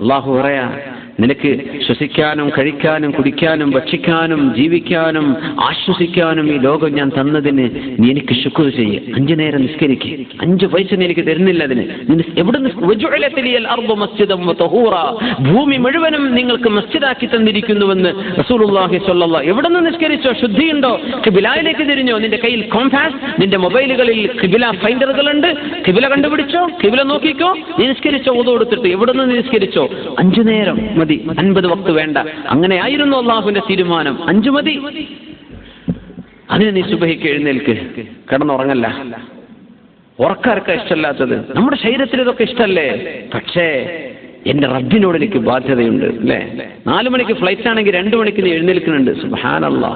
അള്ളാഹു പറയാ നിനക്ക് ശ്വസിക്കാനും കഴിക്കാനും കുടിക്കാനും ഭക്ഷിക്കാനും ജീവിക്കാനും ആശ്വസിക്കാനും ഈ ലോകം ഞാൻ തന്നതിന് നീ എനിക്ക് ശുക്ർ ചെയ്യ്. അഞ്ചു നേരം നിസ്കരിക്ക്. അഞ്ചു പൈസ നീ എനിക്ക് തരുന്നില്ല അതിന്. എവിടെ. ഭൂമി മുഴുവനും നിങ്ങൾക്ക് മസ്ജിദാക്കി തന്നിരിക്കുന്നുവെന്ന് റസൂലുള്ളാഹി എവിടെ നിന്ന് നിസ്കരിച്ചോ? ശുദ്ധിയുണ്ടോ? കിബിലായിലേക്ക് തിരിഞ്ഞോ? നിന്റെ കയ്യിൽ കോംപാസ് നിന്റെ മൊബൈലുകളിൽ കിബില ഫൈൻഡറുകളുണ്ട്. കിബില കണ്ടുപിടിച്ചോ? കിബില നോക്കിക്കോ. നിസ്കരിച്ചോ? ഓതോ എടുത്തിട്ട് എവിടെ നിന്ന് നിസ്കരിച്ചോ? അഞ്ചു നേരം അൻപത് വക്ത് വേണ്ട. അങ്ങനെ ആയിരുന്നു അള്ളാഹുവിന്റെ തീരുമാനം. അഞ്ചു മതി. അതിന് നീ സുബഹിക്ക് എഴുന്നേൽക്ക്. കിടന്നുറങ്ങല്ല. ഉറക്കാർക്കാ ഇഷ്ടമല്ലാത്തത്. നമ്മുടെ ശരീരത്തിൽ ഇതൊക്കെ ഇഷ്ടമല്ലേ പക്ഷേ എന്റെ റബ്ബിനോട് എനിക്ക് ബാധ്യതയുണ്ട് അല്ലേ? നാലു മണിക്ക് ഫ്ലൈറ്റ് ആണെങ്കിൽ രണ്ടു മണിക്ക് നീ എഴുന്നേൽക്കുന്നുണ്ട്. സുബാനല്ല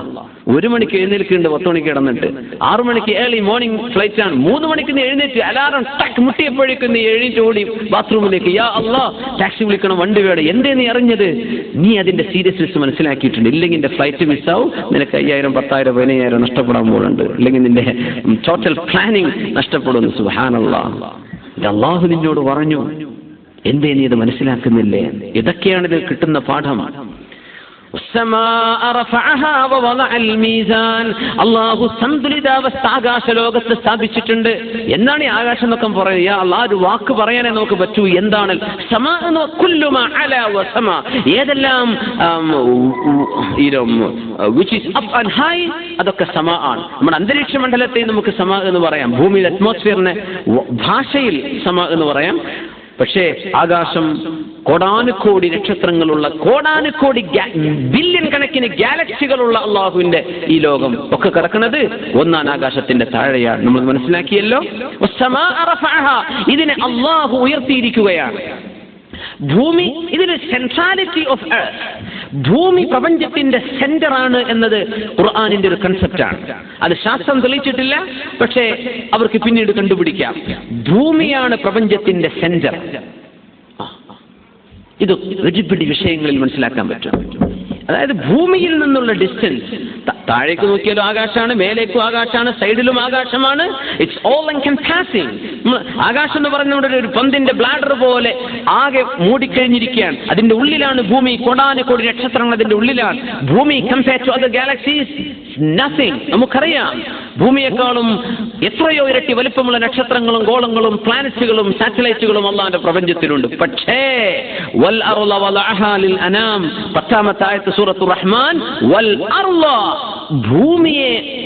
ഒരു മണിക്ക് എഴുന്നേൽക്കുന്നുണ്ട് പത്ത് മണിക്ക് കിടന്നിട്ട്. ആറു മണിക്ക് ഏർലി മോർണിംഗ് ഫ്ലൈറ്റ് ആണ്. മൂന്ന് മണിക്ക് നീ എഴുന്നേറ്റ് അലാറം ടക്ക് മുട്ടിയപ്പോഴേക്കും നീ എഴുന്നേറ്റ് ബാത്റൂമിലേക്ക് യാ അല്ലാ ടാക്സി വിളിക്കണം വണ്ടി വേണം. എന്തേ നീ അറിഞ്ഞത്? നീ അതിന്റെ സീരിയസ്നെസ് മനസ്സിലാക്കിയിട്ടുണ്ട്. ഇല്ലെങ്കിൽ എന്റെ ഫ്ലൈറ്റ് മിസ്സാവും നിനക്ക് അയ്യായിരം പത്തായിരം പതിനയ്യായിരം നഷ്ടപ്പെടാൻ പോകുന്നുണ്ട്. ഇല്ലെങ്കിൽ നിന്റെ ടോട്ടൽ പ്ലാനിങ് നഷ്ടപ്പെടുന്നു. സുഹാനല്ല അള്ളാഹു നിന്നോട് പറഞ്ഞു. എന്തേ നീ ഇത് മനസ്സിലാക്കുന്നില്ലേ? ഇതൊക്കെയാണ് ഇതിൽ കിട്ടുന്ന പാഠം. അള്ളാഹു സന്തുലിതാവസ്ഥ ആകാശ ലോകത്ത് സ്ഥാപിച്ചിട്ടുണ്ട്. എന്നാണ് ഈ ആകാശം എന്നൊക്കെ പറയുക അള്ളാ ഒരു വാക്ക് പറയാനേ നമുക്ക് പറ്റൂ. എന്താണ്? ഏതെല്ലാം അതൊക്കെ സമ ആണ്. നമ്മുടെ അന്തരീക്ഷ മണ്ഡലത്തെ നമുക്ക് സമ എന്ന് പറയാം. ഭൂമിയിൽ അറ്റ്മോസ്ഫിയറിനെ ഭാഷയിൽ സമ എന്ന് പറയാം. പക്ഷേ ആകാശം കോടാനുകോടി നക്ഷത്രങ്ങളുള്ള കോടാനുകോടി ബില്യൺ കണക്കിന് ഗാലക്സികളുള്ള അള്ളാഹുവിന്റെ ഈ ലോകം ഒക്കെ കിടക്കുന്നത് ഒന്നാം ആകാശത്തിന്റെ താഴെയാണ്. നമ്മൾ മനസ്സിലാക്കിയല്ലോ. ഇതിനെ അള്ളാഹു ഉയർത്തിയിരിക്കുകയാണ്. ഭൂമി ഇതിന് സെൻട്രാലിറ്റി ഓഫ് എർത്ത് ഭൂമി പ്രപഞ്ചത്തിന്റെ സെന്റർ ആണ് എന്നത് ഖുർആാനിന്റെ ഒരു കൺസെപ്റ്റ് ആണ്. അത് ശാസ്ത്രം തെളിയിച്ചിട്ടില്ല പക്ഷേ അവർക്ക് പിന്നീട് കണ്ടുപിടിക്കാം. ഭൂമിയാണ് പ്രപഞ്ചത്തിന്റെ സെന്റർ. ഇത് ഒരുപിടി വിഷയങ്ങളിൽ മനസ്സിലാക്കാൻ പറ്റും. അതായത് ഭൂമിയിൽ നിന്നുള്ള ഡിസ്റ്റൻസ് താഴേക്ക് നോക്കിയാലും ആകാശമാണ് മേലേക്കും ആകാശമാണ് സൈഡിലും ആകാശമാണ്. ഇറ്റ്സ് ഓൾ എൻകംപാസിംഗ് ആകാശം എന്ന് പറഞ്ഞ ഒരു പന്തിന്റെ ബ്ലാഡർ പോലെ ആകെ മൂടിക്കഴിഞ്ഞിരിക്കുകയാണ്. അതിന്റെ ഉള്ളിലാണ് ഭൂമി കൊടാന കോടാനുകോടി നക്ഷത്രങ്ങൾ അതിന്റെ ഉള്ളിലാണ്. ഭൂമി compare to other galaxies nothing നമുക്കറിയാം. ഭൂമിയെക്കാളും എത്രയോ ഇരട്ടി വലിപ്പമുള്ള നക്ഷത്രങ്ങളും ഗോളങ്ങളും പ്ലാനറ്റുകളും സാറ്റലൈറ്റുകളും അള്ളാന്റെ പ്രപഞ്ചത്തിലുണ്ട്. പക്ഷേ വൽ അർല വൽ അഹാലിൽ അനാം. പത്താമത്തെ ആയത്ത് സൂറത്തു റഹ്മാൻ വൽ അർള ഭൂമിയെ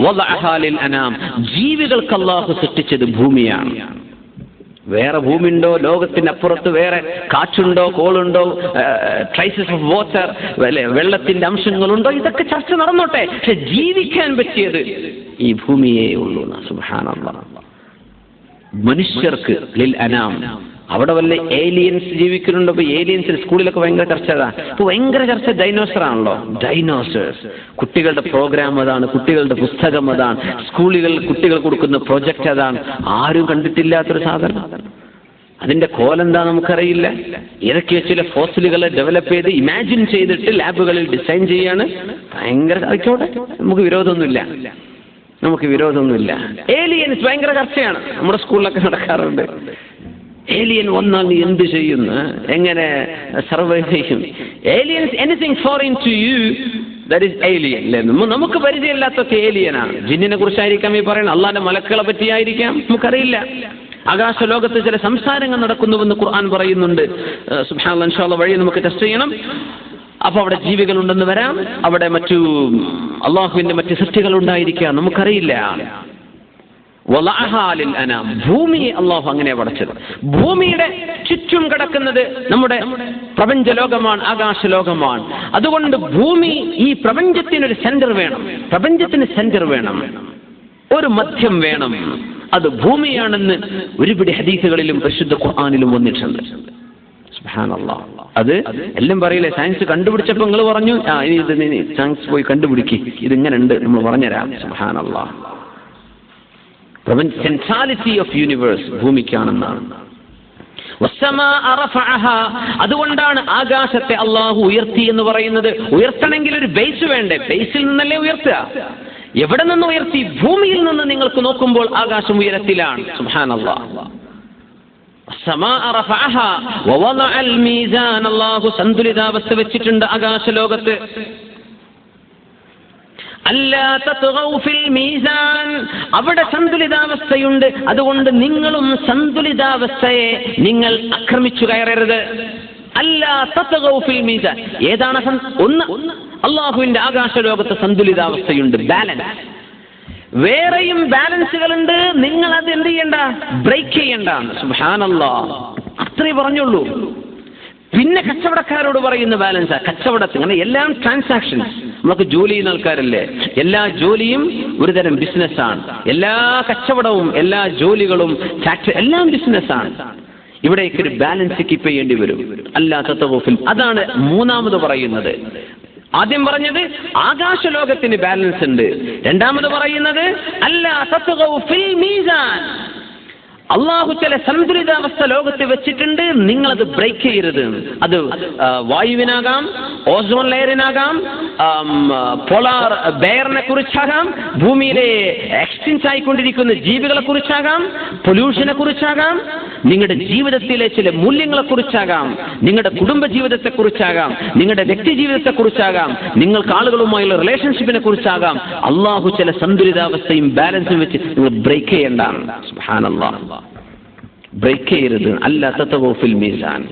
അനാം ജീവികൾക്ക് അള്ളാഹു സൃഷ്ടിച്ചത് ഭൂമിയാണ്. വേറെ ഭൂമിയുണ്ടോ? ലോകത്തിന്റെ അപ്പുറത്ത് വേറെ കാറ്റുണ്ടോ? കോളുണ്ടോ? ട്രൈസസ് ഓഫ് വാട്ടർ വെള്ളത്തിന്റെ അംശങ്ങളുണ്ടോ? ഇതൊക്കെ ചർച്ച നടന്നോട്ടെ. പക്ഷെ ജീവിക്കാൻ പറ്റിയത് ഈ ഭൂമിയേ ഉള്ളൂ സുബാനുള്ള മനുഷ്യർക്ക് ലിൽ അനാം അവിടെ വല്ല ഏലിയൻസ് ജീവിക്കുന്നുണ്ട്. അപ്പൊ ഏലിയൻസിൽ സ്കൂളിലൊക്കെ ഭയങ്കര ചർച്ച അതാ. അപ്പൊ ഭയങ്കര ചർച്ച ഡൈനോസർ ആണല്ലോ. ഡൈനോസേഴ്സ് കുട്ടികളുടെ പ്രോഗ്രാം അതാണ് കുട്ടികളുടെ പുസ്തകം അതാണ് സ്കൂളുകൾ കുട്ടികൾ കൊടുക്കുന്ന പ്രോജക്റ്റ് അതാണ്. ആരും കണ്ടിട്ടില്ലാത്തൊരു സാധനം. അതിന്റെ കോലെന്താ നമുക്കറിയില്ല. ഏതൊക്കെയോ ചില ഫോസിലുകളെ ഡെവലപ്പ് ചെയ്ത് ഇമാജിൻ ചെയ്തിട്ട് ലാബുകളിൽ ഡിസൈൻ ചെയ്യാണ്. ഭയങ്കര ആയിക്കോട്ടെ നമുക്ക് വിരോധമൊന്നുമില്ല. നമുക്ക് വിരോധമൊന്നുമില്ല. ഏലിയൻസ് ഭയങ്കര ചർച്ചയാണ്. നമ്മുടെ സ്കൂളിലൊക്കെ നടക്കാറുണ്ട്. ഏലിയൻ വന്നാൽ നീ എന്ത് ചെയ്യുന്നു? എങ്ങനെ സർവൈവ് ചെയ്യും? Aliens anything foreign to you that is alien അല്ലേ നമുക്ക് പരിചയമില്ലാത്തൊക്കെ ഏലിയനാണ് ജിന്നിനെ കുറിച്ചായിരിക്കാം ഈ പറയുന്നത്. അള്ളാന്റെ മലക്കളെ പറ്റിയായിരിക്കാം. നമുക്കറിയില്ല. ആകാശ ലോകത്ത് ചില സംസാരങ്ങൾ നടക്കുന്നുവെന്ന് ഖുർആൻ പറയുന്നുണ്ട്. സുഹാൻ വഴി നമുക്ക് ടെസ്റ്റ് ചെയ്യണം. അപ്പൊ അവിടെ ജീവികളുണ്ടെന്ന് വരാം. അവിടെ മറ്റു അള്ളാഹുവിന്റെ മറ്റു സൃഷ്ടികൾ ഉണ്ടായിരിക്കാം നമുക്കറിയില്ല. അനാം. ഭൂമിയെ അള്ളാഹു അങ്ങനെ പടച്ചത്. ഭൂമിയുടെ ചുറ്റും കിടക്കുന്നത് നമ്മുടെ പ്രപഞ്ച ലോകമാണ് ആകാശ ലോകമാണ്. അതുകൊണ്ട് ഭൂമി ഈ പ്രപഞ്ചത്തിനൊരു സെന്റർ വേണം. പ്രപഞ്ചത്തിന് സെന്റർ വേണം. ഒരു മധ്യം വേണം. അത് ഭൂമിയാണെന്ന് ഒരുപിടി ഹദീസുകളിലും പരിശുദ്ധ ഖുർആാനിലും വന്നിട്ടുണ്ട്. അത് എല്ലാം പറയില്ലേ? സയൻസ് കണ്ടുപിടിച്ചപ്പോ നിങ്ങൾ പറഞ്ഞു ആ ഇത് സയൻസ് പോയി കണ്ടുപിടിക്കി. ഇതിങ്ങനെ ഉണ്ട് നമ്മൾ പറഞ്ഞുതരാം. സുഹാനല്ലാ പ്രപഞ്ച സെൻട്രാലിറ്റി ഓഫ് യൂണിവേഴ്സ് ഭൂമിക്കാണെന്നാണ്. അതുകൊണ്ടാണ് ആകാശത്തെ അള്ളാഹു ഉയർത്തി എന്ന് പറയുന്നത്. ഉയർത്തണമെങ്കിൽ ഒരു ബേസ് വേണ്ടേ? ബേസിൽ നിന്നല്ലേ ഉയർത്തുക? എവിടെ നിന്ന് ഉയർത്തി? ഭൂമിയിൽ നിന്ന് നിങ്ങൾക്ക് നോക്കുമ്പോൾ ആകാശം ഉയരത്തിലാണ്. സുഹാൻ അള്ളാഹു സന്തുലിതാവസ്ഥ വെച്ചിട്ടുണ്ട് ആകാശ ലോകത്ത് മീസാൻ. അവിടെ സന്തുലിതാവസ്ഥയുണ്ട്. അതുകൊണ്ട് നിങ്ങളും സന്തുലിതാവസ്ഥയെ നിങ്ങൾ ആക്രമിച്ചു കയറരുത്. അല്ലാ തത്ഗൗ ഫിൽ മീസാൻ. ഏതാണ് ഒന്ന് ഒന്ന്. അള്ളാഹുവിന്റെ ആകാശലോകത്ത് സന്തുലിതാവസ്ഥയുണ്ട്. ബാലൻസ് വേറെയും ബാലൻസുകളുണ്ട്. നിങ്ങൾ അത് എന്ത് ചെയ്യണ്ട? ബ്രേക്ക് ചെയ്യണ്ട. അത്രേ പറഞ്ഞുള്ളൂ. പിന്നെ കച്ചവടക്കാരോട് പറയുന്ന ബാലൻസ് അങ്ങനെ എല്ലാം ട്രാൻസാക്ഷൻസ് നമുക്ക് ജോലി ചെയ്യുന്ന ആൾക്കാരല്ലേ? എല്ലാ ജോലിയും ഒരു തരം ബിസിനസ്സാണ് എല്ലാ കച്ചവടവും എല്ലാ ജോലികളും ഫാക്ടറി എല്ലാം ബിസിനസ്സാണ് ഇവിടേക്ക് ഒരു ബാലൻസ് കീപ്പ് ചെയ്യേണ്ടി വരും. അല്ലാത്ത അതാണ് മൂന്നാമത് പറയുന്നത്. ആദ്യം പറഞ്ഞത് ആകാശ ലോകത്തിന് ബാലൻസ് ഉണ്ട്. രണ്ടാമത് പറയുന്നത് അല്ല ഫിൽ മീസാൻ. അള്ളാഹു ചില സന്തുലിതാവസ്ഥ ലോകത്ത് വെച്ചിട്ടുണ്ട്. നിങ്ങൾ അത് ബ്രേക്ക് ചെയ്യരുത്. അത് വായുവിനാകാം ഓസോൺ ലെയറിനാകാം പോളാർ ബെയറിനെ കുറിച്ചാകാം ഭൂമിയിലെ എക്സ്റ്റിൻസ് ആയിക്കൊണ്ടിരിക്കുന്ന ജീവികളെ കുറിച്ചാകാം പൊല്യൂഷനെ കുറിച്ചാകാം നിങ്ങളുടെ ജീവിതത്തിലെ ചില മൂല്യങ്ങളെ കുറിച്ചാകാം നിങ്ങളുടെ കുടുംബ ജീവിതത്തെ കുറിച്ചാകാം നിങ്ങളുടെ വ്യക്തി ജീവിതത്തെ കുറിച്ചാകാം നിങ്ങൾക്ക് ആളുകളുമായുള്ള റിലേഷൻഷിപ്പിനെ കുറിച്ചാകാം. അള്ളാഹു ചില സന്തുലിതാവസ്ഥയും ബാലൻസും വെച്ച് നിങ്ങൾ ബ്രേക്ക് ചെയ്യേണ്ടതാണ്. സുബ്ഹാനല്ലാഹ്. ബ്രേക്ക് ചെയ്യരുത് അല്ല തത്തവോഫിൽ മീസാൻ